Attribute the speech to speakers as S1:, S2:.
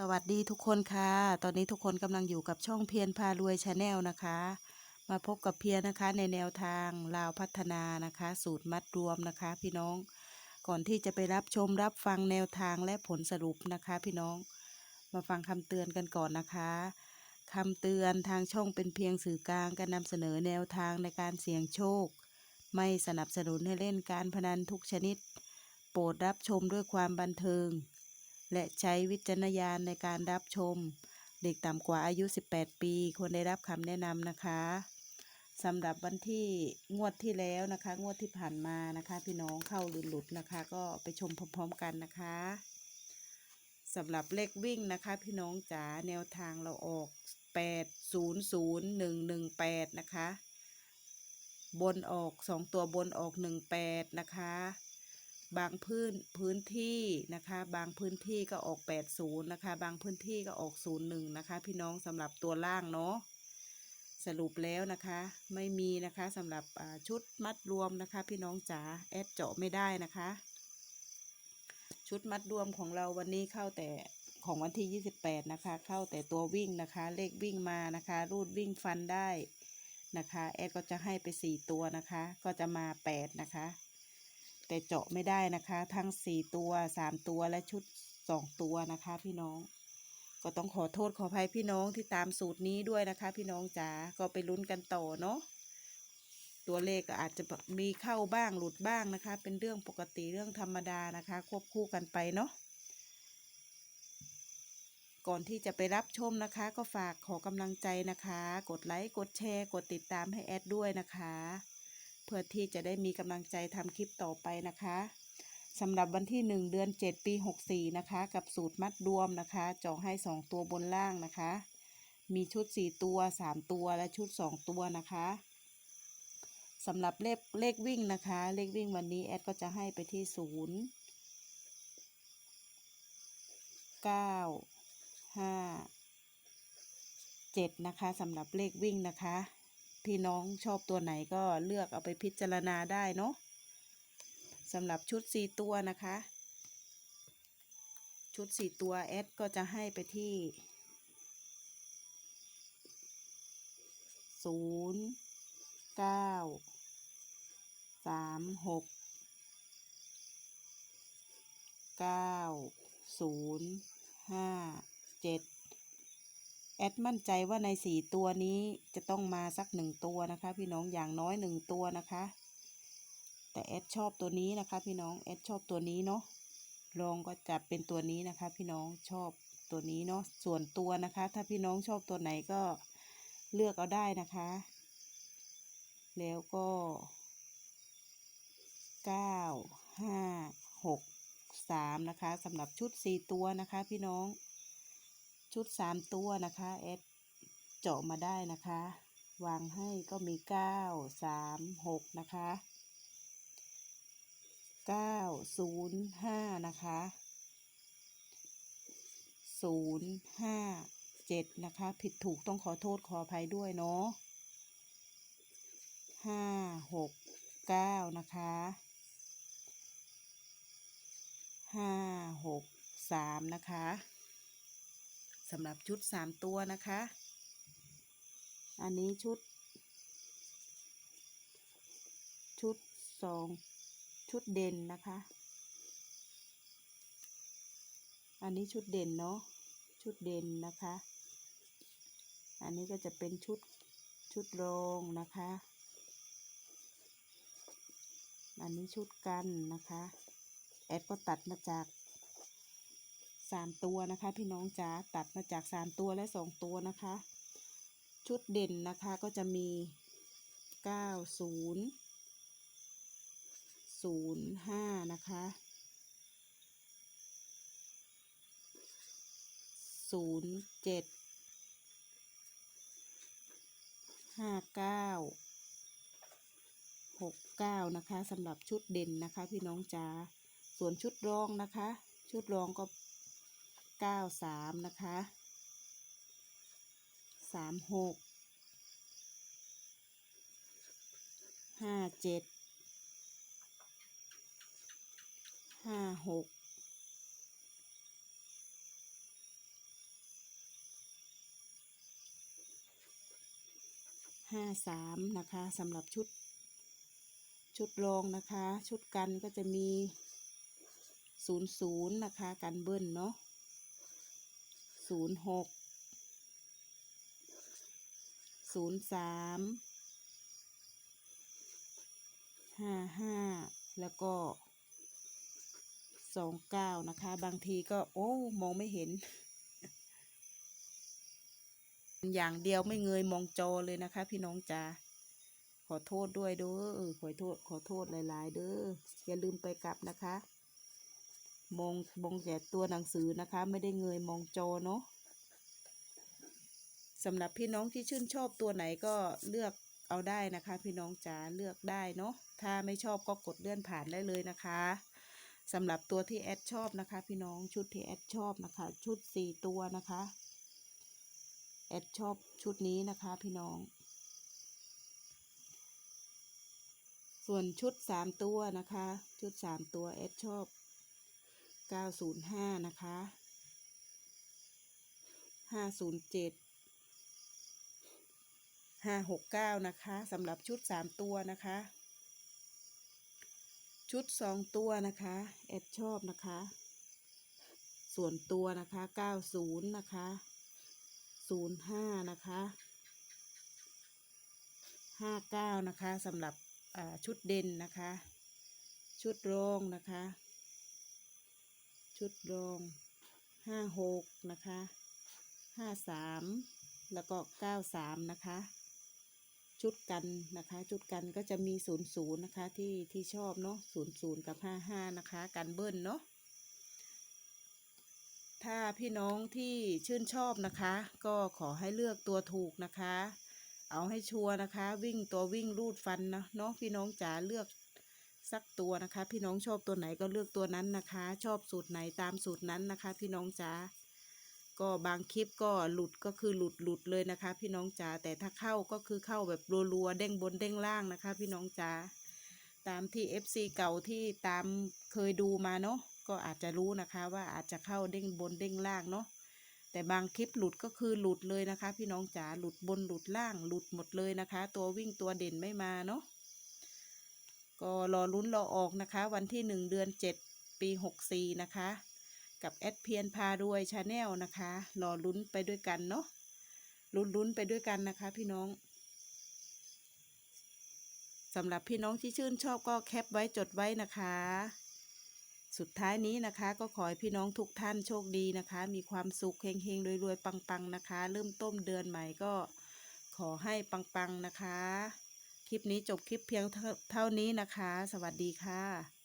S1: สวัสดีทุกคนค่ะ ตอนนี้ทุกคนกำลังอยู่กับช่องเพียรพารวยชาแนลนะคะ มาพบกับเพียรนะคะในแนวทางลาวพัฒนานะคะ สูตรมัดรวมนะคะ พี่น้อง ก่อนที่จะไปรับชมรับฟังแนวทางและผลสรุปนะคะ พี่น้อง มาฟังคำเตือนกันก่อนนะคะคำเตือนทางช่องเป็นเพียงสื่อกลางการนำเสนอแนวทางในการเสี่ยงโชค ไม่สนับสนุนให้เล่นการพนันทุกชนิด โปรดรับชมด้วยความบันเทิง และใช้วิจารณญาณในการรับชม เด็กต่ำกว่าอายุ 18 ปี ควรได้รับคำแนะนำนะคะสำหรับวันที่งวดที่แล้วนะคะ งวดที่ผ่านมานะคะ พี่น้องเข้าหรือหลุดนะคะ ก็ไปชมพร้อมๆกันนะคะสำหรับเลขวิ่งนะคะ พี่น้องจ๋าแนวทางเราออก 800118 นะคะ บนออก 2 ตัวบนออก 18 นะคะ บางพื้นพื้นที่นะคะ บางพื้นที่ก็ออก 80 นะคะ บางพื้นที่ก็ออก 01 นะคะ พี่น้องสำหรับตัวล่างเนาะสรุปแล้วนะคะ ไม่มีนะคะสำหรับชุดมัดรวมนะคะ พี่น้องจ๋าแอดเจาะไม่ได้นะคะ ชุดมัดรวมของเราวันนี้เข้าแต่ของวันที่ 28 นะคะ เข้าแต่ตัววิ่งนะคะ เลขวิ่งมานะคะ รูดวิ่งฟันได้นะคะ แอดก็จะให้ไป 4 ตัวนะคะ ก็จะมา 8 นะคะ แต่เจาะไม่ได้นะคะ ทั้ง4ตัว3ตัวและชุด2ตัวนะคะ พี่น้อง ก็ต้องขอโทษขออภัยพี่น้องที่ตามสูตรนี้ด้วยนะคะ พี่น้องจ๋าก็ไปลุ้นกันต่อเนาะตัวเลขก็อาจจะมีเข้าบ้างหลุดบ้างนะคะ เป็นเรื่องปกติเรื่องธรรมดานะคะ ควบคู่กันไปเนาะก่อนที่จะไปรับชมนะคะ ก็ฝากขอกำลังใจนะคะ กดไลค์กดแชร์ กดติดตามให้แอดด้วยนะคะ เพื่อที่จะได้มีกำลังใจทำคลิปต่อไปนะคะสำหรับวันที่ 1 เดือน 7 ปี 64 นะคะ กับสูตรมัดรวมนะคะจองให้ 2 ตัวบนล่างนะคะ มีชุด 4 ตัว 3 ตัวและชุด 2 ตัวนะคะสำหรับเลขเลขวิ่งนะคะ เลขวิ่งวันนี้แอดก็จะให้ไปที่ 0 9 5 7 นะคะสำหรับเลขวิ่งนะคะ พี่น้องชอบตัวไหนก็เลือกเอาไปพิจารณาได้เนาะสำหรับชุด 4 ตัวนะคะ ชุด 4 ตัวแอดก็จะให้ไปที่ 0 9 3 6 9 0 5 7 แอดมั่นใจว่าในสี่ตัวนี้จะต้องมาสักหนึ่งตัวนะคะ พี่น้องอย่างน้อยหนึ่งตัวนะคะ แต่แอดชอบตัวนี้นะคะ พี่น้องแอดชอบตัวนี้เนาะลองก็จะเป็นตัวนี้นะคะ พี่น้องชอบตัวนี้เนาะส่วนตัวนะคะ ถ้าพี่น้องชอบตัวไหนก็เลือกเอาได้นะคะ แล้วก็เก้าห้าหกสามนะคะสำหรับชุดสี่ตัวนะคะ พี่น้อง ชุดสามตัวนะคะเอสเจาะมาได้นะคะ วางให้ก็มีเก้าสามหกนะคะเก้าศูนย์ห้านะคะศูนย์ห้าเจ็ดนะคะ ผิดถูกต้องขอโทษขออภัยด้วยเนาะห้าหกเก้านะคะห้าหกสามนะคะ สำหรับชุดสามตัวนะคะ อันนี้ชุด ชุดสองชุดเด่นนะคะ อันนี้ชุดเด่นเนาะ ชุดเด่นนะคะ อันนี้ก็จะเป็นชุดชุดรองนะคะ อันนี้ชุดกันนะคะ แอดก็ตัดมาจาก สามตัวนะคะ พี่น้องจ๋าตัดมาจากสามตัวและสองตัวนะคะ ชุดเด่นนะคะก็จะมีเก้าศูนย์ศูนย์ห้านะคะศูนย์เจ็ดห้าเก้าหกเก้านะคะสำหรับชุดเด่นนะคะ พี่น้องจ๋าส่วนชุดรองนะคะ ชุดรองก็ เก้าสามนะคะสามหกห้าเจ็ดห้าหกห้าสามนะคะสำหรับชุด ชุดรองนะคะ ชุดกันก็จะมีศูนย์ศูนย์นะคะ กันเบิ้ลเนาะ ศูนย์หกศูนย์สามห้าห้าแล้วก็สองเก้านะคะ บางทีก็โอ้มองไม่เห็น อย่างเดียวไม่เงยมองจอเลยนะคะ พี่น้องจ๋าขอโทษด้วยเด้อขอโทษขอโทษหลาย ๆ เด้ออย่าลืมไปกลับนะคะ มองมองแต่ตัวหนังสือนะคะ ไม่ได้เงยมองจอเนาะสำหรับพี่น้องที่ชื่นชอบตัวไหนก็เลือกเอาได้นะคะ พี่น้องจ๋าเลือกได้เนาะถ้าไม่ชอบก็กดเลื่อนผ่านได้เลยนะคะสำหรับตัวที่แอดชอบนะคะ พี่น้องชุดที่แอดชอบนะคะ ชุดสี่ตัวนะคะแอดชอบชุดนี้นะคะพี่น้อง ส่วนชุดสามตัวนะคะ ชุดสามตัวแอดชอบ เก้าศูนย์ห้านะคะห้าศูนย์เจ็ดห้าหกเก้านะคะสำหรับชุดสามตัวนะคะ ชุดสองตัวนะคะแอดชอบนะคะ ส่วนตัวนะคะเก้าศูนย์นะคะศูนย์ห้านะคะห้าเก้านะคะสำหรับชุดเด่นนะคะ ชุดรองนะคะ ชุดรองห้าหกนะคะห้าสามแล้วก็เก้าสามนะคะ ชุดกันนะคะ ชุดกันก็จะมีศูนย์ศูนย์นะคะที่ที่ชอบเนาะศูนย์ศูนย์กับห้าห้านะคะกันเบิ้ลเนาะถ้าพี่น้องที่ชื่นชอบนะคะ ก็ขอให้เลือกตัวถูกนะคะ เอาให้ชัวร์นะคะ วิ่งตัววิ่งรูดฟันนะเนาะพี่น้องจ๋าเลือก สักตัวนะคะ พี่น้องชอบตัวไหนก็เลือกตัวนั้นนะคะ ชอบสูตรไหนตามสูตรนั้นนะคะ พี่น้องจ๋าก็บางคลิปก็หลุดก็คือหลุดหลุดเลยนะคะ พี่น้องจ๋าแต่ถ้าเข้าก็คือเข้าแบบรัวๆเด้งบนเด้งล่างนะคะ พี่น้องจ๋าตามที่ FC เก่าที่ตามเคยดูมาเนาะก็อาจจะรู้นะคะว่าอาจจะเข้าเด้งบนเด้งล่างเนาะแต่บางคลิปหลุดก็คือหลุดเลยนะคะ พี่น้องจ๋าหลุดบนหลุดล่างหลุดหมดเลยนะคะ ตัววิ่งตัวเด่นไม่มาเนาะ ก็รอลุ้นรอออกนะคะ วันที่หนึ่งเดือนเจ็ดปีหกสี่นะคะ กับแอดเพียนพารวยชาแนลนะคะ รอลุ้นไปด้วยกันเนาะลุ้นลุ้นไปด้วยกันนะคะพี่น้องสำหรับพี่น้องที่ชื่นชอบก็แคปไว้จดไว้นะคะ สุดท้ายนี้นะคะก็ขอให้พี่น้องทุกท่านโชคดีนะคะ มีความสุขเฮงๆรวยๆปังๆนะคะ เริ่มต้นเดือนใหม่ก็ขอให้ปังๆนะคะ คลิปนี้จบคลิปเพียงเท่านี้นะคะ สวัสดีค่ะ